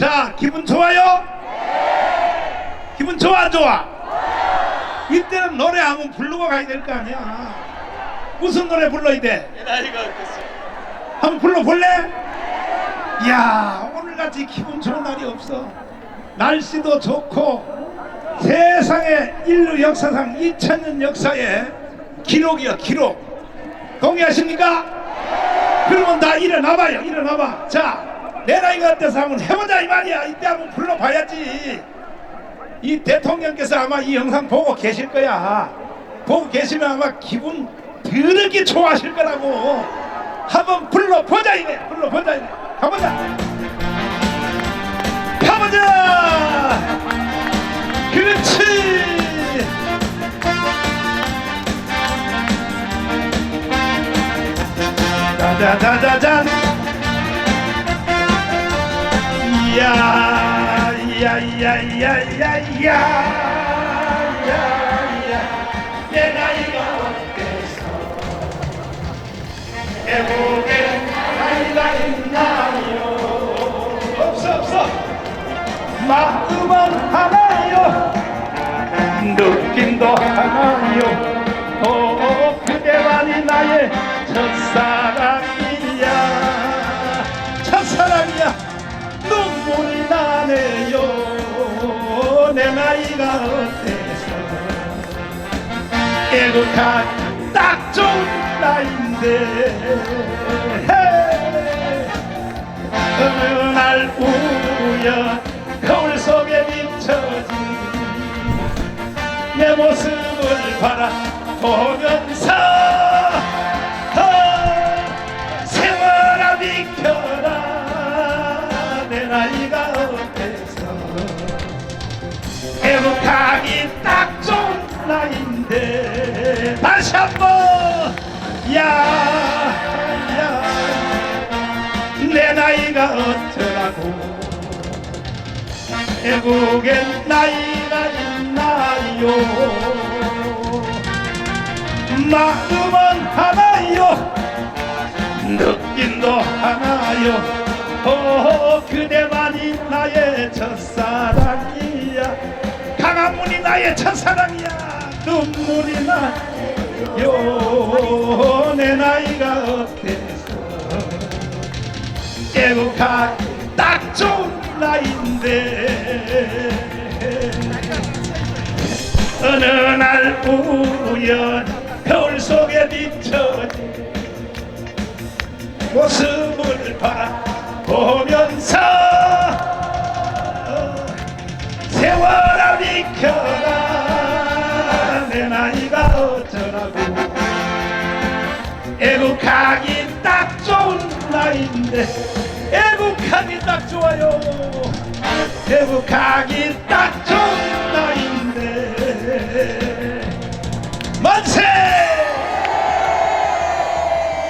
자, 기분 좋아요? 기분 좋아, 안 좋아? 이때는 노래 한번 부르고 가야 될 거 아니야. 무슨 노래 불러야 돼? 내 나이가 어땠어? 한번 불러볼래? 이야, 오늘같이 기분 좋은 날이 없어. 날씨도 좋고, 세상의 인류 역사상 2000년 역사의 기록이야, 기록. 동의하십니까? 그러면 다 일어나봐요, 일어나봐. 자, 내 나이가 어때서 한번 해보자, 이 말이야. 이때 한번 불러봐야지. 이 대통령께서 아마 이 영상 보고 계실 거야. 보고 계시면 아마 기분 더럽게 좋아하실 거라고. 한번 불러보자 이래. 불러보자 이래. 가보자. 가보자. 그렇지. 짜자자자잔. 이야, 내 나이가 어때서 애국에 나이가 있나요? 없어, 없어. 마음은 하나요. 느낌도 하나요. 내 나이가 어때서? 애국한 딱 좋은 나인데. 어느 날 우연 거울 속에 비춰진 내 모습을 바라보면서 나인데 다시 한번. 야야. 내 나이가 어쩌라고. 애국엔 나이가 있나요? 마음은 하나요? 느낌도 하나요? 오 그대만이 나의 첫사랑이야. 강한문이 나의 첫사랑이야 눈물이 나요 내 나이가 어때서? 애국하기 딱 좋은 나인데. 어느 날 우연 거울 속에 비춰진 모습을 바라보면서 나이가 어쩌라고. 애국하기 딱 좋은 나이인데 애국하기 딱 좋아요. 애국하기 딱 좋은 나이인데.